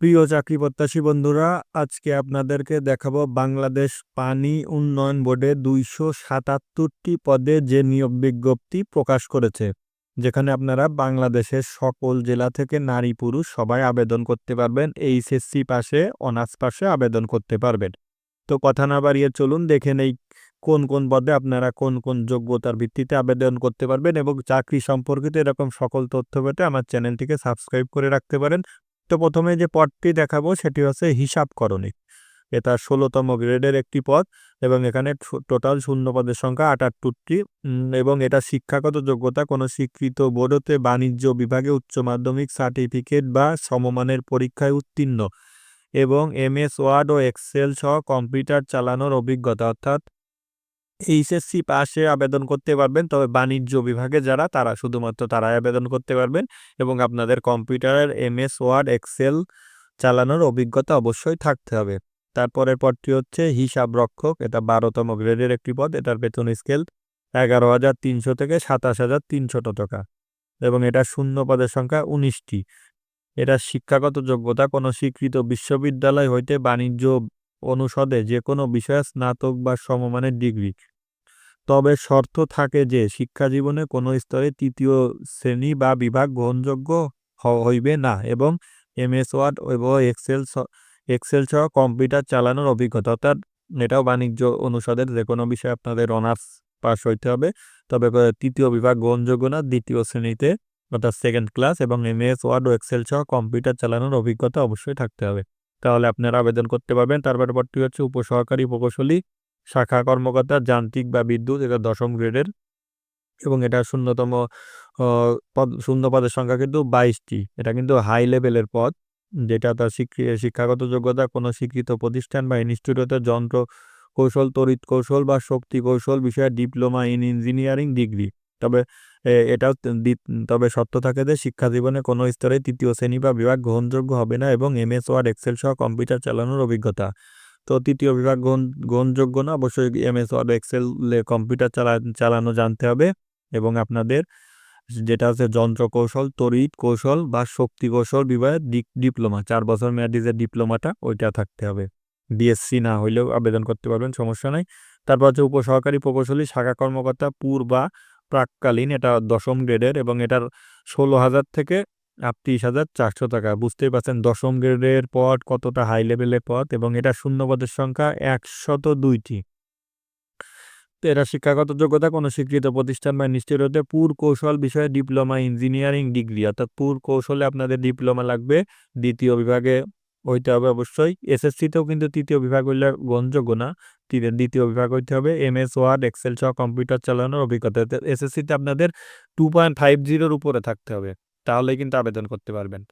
প্রিয় চাকরি প্রত্যাশী বন্ধুরা, আজকে আপনাদেরকে দেখাবো বাংলাদেশ পানি উন্নয়ন বোর্ডে দুইশো সাতাত্তরটি পদে যে নিয়োগ বিজ্ঞপ্তি প্রকাশ করেছে, যেখানে আপনারা বাংলাদেশের সকল জেলা থেকে নারী পুরুষ সবাই আবেদন করতে পারবেন, এইচএসসি পাশে, অনার্স পাশে আবেদন করতে পারবেন। তো কথা না বাড়িয়ে চলুন, দেখে নেই কোন কোন পদে আপনারা কোন কোন যোগ্যতার ভিত্তিতে আবেদন করতে পারবেন এবং চাকরি সম্পর্কিত এরকম সকল তথ্য পেতে আমার চ্যানেলটিকে সাবস্ক্রাইব করে রাখতে পারেন। তো প্রথমে যে পদটি দেখাবো সেটি হচ্ছে হিসাবকরণী এটা ষোলোতম গ্রেডের একটি পদ এবং এখানে টোটাল শূন্য পদের সংখ্যা আটাত্তরটি এবং এটা শিক্ষাগত যোগ্যতা কোনো স্বীকৃত বোর্ডতে বাণিজ্য বিভাগে উচ্চ মাধ্যমিক সার্টিফিকেট বা সমমানের পরীক্ষায় উত্তীর্ণ এবং এমএস, ওয়ার্ড ও এক্সেল সহ কম্পিউটার চালানোর অভিজ্ঞতা, অর্থাৎ এইচএসসি পাশে আবেদন করতে পারবেন। তবে বাণিজ্য বিভাগে যারা, তারা শুধুমাত্র তারাই আবেদন করতে পারবেন এবং আপনাদের কম্পিউটারের এমএস, ওয়ার্ড, এক্সেল চালানোর অভিজ্ঞতা অবশ্যই থাকতে হবে। তারপরের পদটি হচ্ছে হিসাব রক্ষক এটা বারোতম গ্রেডের একটি পদ। এটার বেতন স্কেল এগারো হাজার তিনশো থেকে সাতাশ হাজার তিনশো টাকা এবং এটা শূন্য পদের সংখ্যা উনিশটি। এটা শিক্ষাগত যোগ্যতা। কোনো স্বীকৃত বিশ্ববিদ্যালয় হইতে বাণিজ্য অনুষদে যে কোনো বিষয়ে স্নাতক বা সমমানের ডিগ্রি। তবে শর্ত থাকে যে শিক্ষা জীবনে কোনো স্তরে তৃতীয় শ্রেণি বা বিভাগ গ্রহণযোগ্য হইবে না এবং এমএস ওয়ার্ড এবং এক্সেল এক্সেল সহ কম্পিউটার চালানোর অভিজ্ঞতা অর্থাৎ এটাও বাণিজ্য অনুষদের যে কোনো বিষয়ে আপনাদের অনার্স পাস হইতে হবে। তবে তৃতীয় বিভাগ গ্রহণযোগ্য না, দ্বিতীয় শ্রেণীতে অর্থাৎ সেকেন্ড ক্লাস এবং এমএস ওয়ার্ড ও এক্সেল সহ কম্পিউটার চালানোর অভিজ্ঞতা অবশ্যই থাকতে হবে। তাহলে আপনারা আবেদন করতে পারবেন। তারপর পরটি হচ্ছে উপসহকারী প্রকৌশলী শাখা কর্মকর্তা, যান্ত্রিক বা বিদ্যুৎ, এটা দশম গ্রেডের এবং এটা শূন্যতম পদ, শূন্য পদের সংখ্যা কিন্তু বাইশটি। এটা কিন্তু হাই লেভেলের পদ, যেটা তার শিক্ষাগত যোগ্যতা, কোনো শিক্ষিত প্রতিষ্ঠান বা ইনস্টিটিউটের যন্ত্র কৌশল, তড়িৎ কৌশল বা শক্তি কৌশল বিষয়ে ডিপ্লোমা ইন ইঞ্জিনিয়ারিং ডিগ্রি। তবে এটাও তবে সত্য থাকে যে শিক্ষা জীবনে কোনো স্তরে তৃতীয় শ্রেণি বা বিভাগ গ্রহণযোগ্য হবে না এবং এমএস, ওয়ার্ড, এক্সেল সহ কম্পিউটার চালানোর অভিজ্ঞতা। তো তৃতীয় বিভাগ গ্রহণ, গ্রহণযোগ্য না? অবশ্যই এমএস ওয়ার্ড এক্সেল কম্পিউটার চালা, চালানো জানতে হবে এবং আপনাদের যেটা হচ্ছে যন্ত্র কৌশল তড়িৎ কৌশল বা শক্তি কৌশল বিভাগের ডিপ্লোমা, চার বছর মেয়াদি যে ডিপ্লোমাটা, ওইটা থাকতে হবে। ডিএসসি না হইলেও আবেদন করতে পারবেন, সমস্যা নাই। তারপর হচ্ছে উপসহকারী প্রকৌশলী, শাখা কর্মকর্তা পুর বা প্রাককালীন, এটা দশম গ্রেডের এবং এটার ষোলো হাজার থেকে আটত্রিশ হাজার চারশো টাকা। বুঝতেই পারছেন, দশম গ্রেডের পদ কতটা হাই লেভেলের পদ এবং এটা শূন্য পদের সংখ্যা একশত দুইটি। এরা শিক্ষাগত যোগ্যতা, কোনো স্বীকৃত প্রতিষ্ঠান বা ইনস্টিটিউটে পুর কৌশল বিষয়ে ডিপ্লোমা, ইঞ্জিনিয়ারিং ডিগ্রি, অর্থাৎ পুর কৌশলে আপনাদের ডিপ্লোমা লাগবে। দ্বিতীয় বিভাগে হইতে হবে অবশ্যই এসএসসিতেও কিন্তু তৃতীয় বিভাগ হইলে গ্রহণযোগ্য না। দ্বিতীয় বিভাগ হইতে হবে এম এস ওয়ার্ড, এক্সেল সহ কম্পিউটার চালানোর অভিজ্ঞতা। এসএসসিতে আপনাদের টু পয়েন্ট ফাইভ জিরোর উপরে থাকতে হবে। তাহলে কিন্তু আবেদন করতে পারবেন।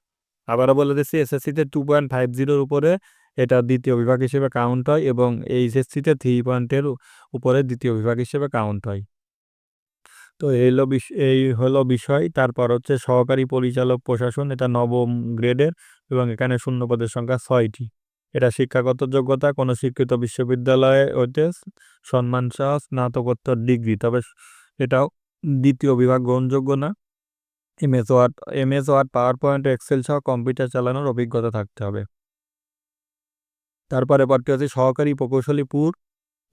আবারও বলে দিচ্ছি এসএসসিতে টু পয়েন্ট ফাইভ জিরোর উপরে এটা দ্বিতীয় বিভাগ হিসেবে কাউন্ট হয় এবং এইচএসসিতে থ্রি পয়েন্টের উপরে দ্বিতীয় বিভাগ হিসেবে কাউন্ট হয়। তো এই হলো এই হলো বিষয়। তারপর হচ্ছে সহকারী পরিচালক প্রশাসন, এটা নবম গ্রেডের এবং এখানে শূন্য পদের সংখ্যা ছয়টি। এটা শিক্ষাগত যোগ্যতা, কোনো শিক্ষিত বিশ্ববিদ্যালয়ে হইতে সম্মান সহ স্নাতকোত্তর ডিগ্রি, তবে এটাও দ্বিতীয় বিভাগ গ্রহণযোগ্য না। MS word MS word power point excel সহ কম্পিউটার চালানোর অভিজ্ঞতা থাকতে হবে। তারপরে পরটি হচ্ছে? সহকারী প্রকৌশলী পুর,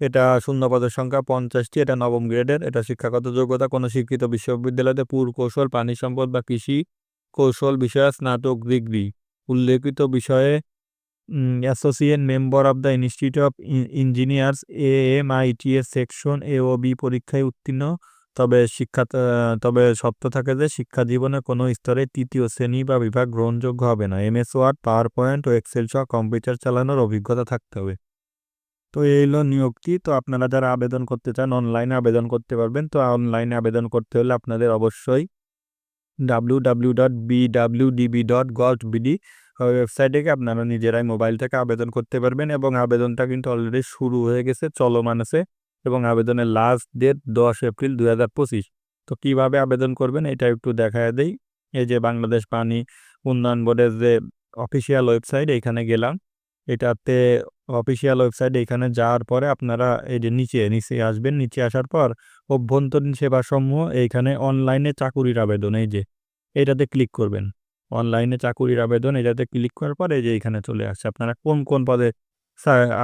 এটা শূন্য পদের সংখ্যা, পঞ্চাশটি, এটা নবম গ্রেডের, এটা শিক্ষাগত যোগ্যতা, কোনো শিক্ষিত বিশ্ববিদ্যালয়তে পুর, কৌশল, পানি সম্পদ বা কৃষি, কৌশল বিষয়ে স্নাতক ডিগ্রি। উল্লেখিত বিষয়ে associate member of the institute of engineers A M ITS section A O B পরীক্ষায় উত্তীর্ণ তবে শিক্ষা তবে সত্য থাকে যে শিক্ষা জীবনে কোনো স্তরে তৃতীয় শ্রেণি বা বিভাগ গ্রহণযোগ্য হবে না। এমএস, ওয়ার্ড পাওয়ার পয়েন্ট ও এক্সেল সহ কম্পিউটার চালানোর অভিজ্ঞতা থাকতে হবে। তো এই হলো নিয়োগটি। তো আপনারা যারা আবেদন করতে চান, অনলাইনে আবেদন করতে পারবেন। তো অনলাইনে আবেদন করতে হলে আপনাদের অবশ্যই W W dot B W DB dot gov BD ওয়েবসাইটে আপনারা নিজেরাই মোবাইল থেকে আবেদন করতে পারবেন এবং আবেদনটা কিন্তু অলরেডি শুরু হয়ে গেছে, চলমান আছে। এবং আবেদনের লাস্ট ডেট দশ এপ্রিল দু হাজার পঁচিশ। তো কীভাবে আবেদন করবেন এটা একটু দেখা দেই। এই যে বাংলাদেশ পানি উন্নয়ন বোর্ডের যে অফিসিয়াল ওয়েবসাইট এখানে গেলাম। এটাতে অফিসিয়াল ওয়েবসাইট এখানে যাওয়ার পরে আপনারা এই যে নিচে নিচে আসবেন। নিচে আসার পর অভ্যন্তরীণ সেবা সমূহ এইখানে অনলাইনে চাকুরির আবেদন, এই যে এটাতে ক্লিক করবেন। অনলাইনে চাকুরির আবেদন, এটাতে ক্লিক করার পরে যে এখানে চলে আসছে। আপনারা কোন কোন পদে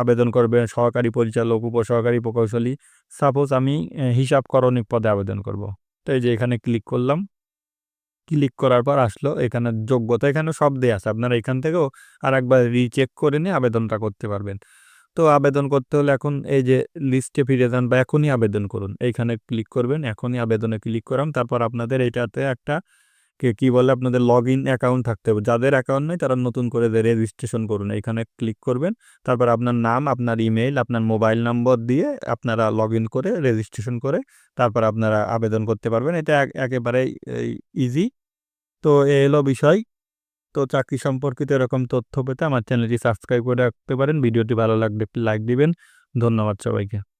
আবেদন করবেন সহকারী পরিচালক, উপসহকারী প্রকৌশলী। সাপোজ আমি হিসাবকরণিক পদে আবেদন করব। তো এই যে এখানে ক্লিক করলাম। ক্লিক করার পর আসলো এখানে যোগ্যতা, এখানে সব দেয়া আছে। আপনারা এখান থেকেও আর একবার রিচেক করে নিয়ে আবেদনটা করতে পারবেন। তো আবেদন করতে হলে এখন এই যে লিস্টে ফিরে যান বা এখনই আবেদন করুন। এইখানে ক্লিক করবেন, এখনই আবেদনে ক্লিক করাম। তারপর আপনাদের এটাতে একটা কে কি বলে আপনাদের লগ ইন অ্যাকাউন্ট থাকতে হবে। যাদের অ্যাকাউন্ট নেই, তারা নতুন করে রেজিস্ট্রেশন করুন এখানে ক্লিক করবেন। তারপর আপনার নাম, আপনার ইমেইল আপনার মোবাইল নম্বর দিয়ে আপনারা লগ ইন করে রেজিস্ট্রেশন করে তারপর আপনারা আবেদন করতে পারবেন। এটা এক- একেবারেই ইজি তো এ হলো বিষয়। তো চাকরি সম্পর্কিত এরকম তথ্য পেতে আমার চ্যানেলটি সাবস্ক্রাইব করে রাখতে পারেন। ভিডিওটি ভালো লাগলে লাইক দিবেন। ধন্যবাদ সবাইকে।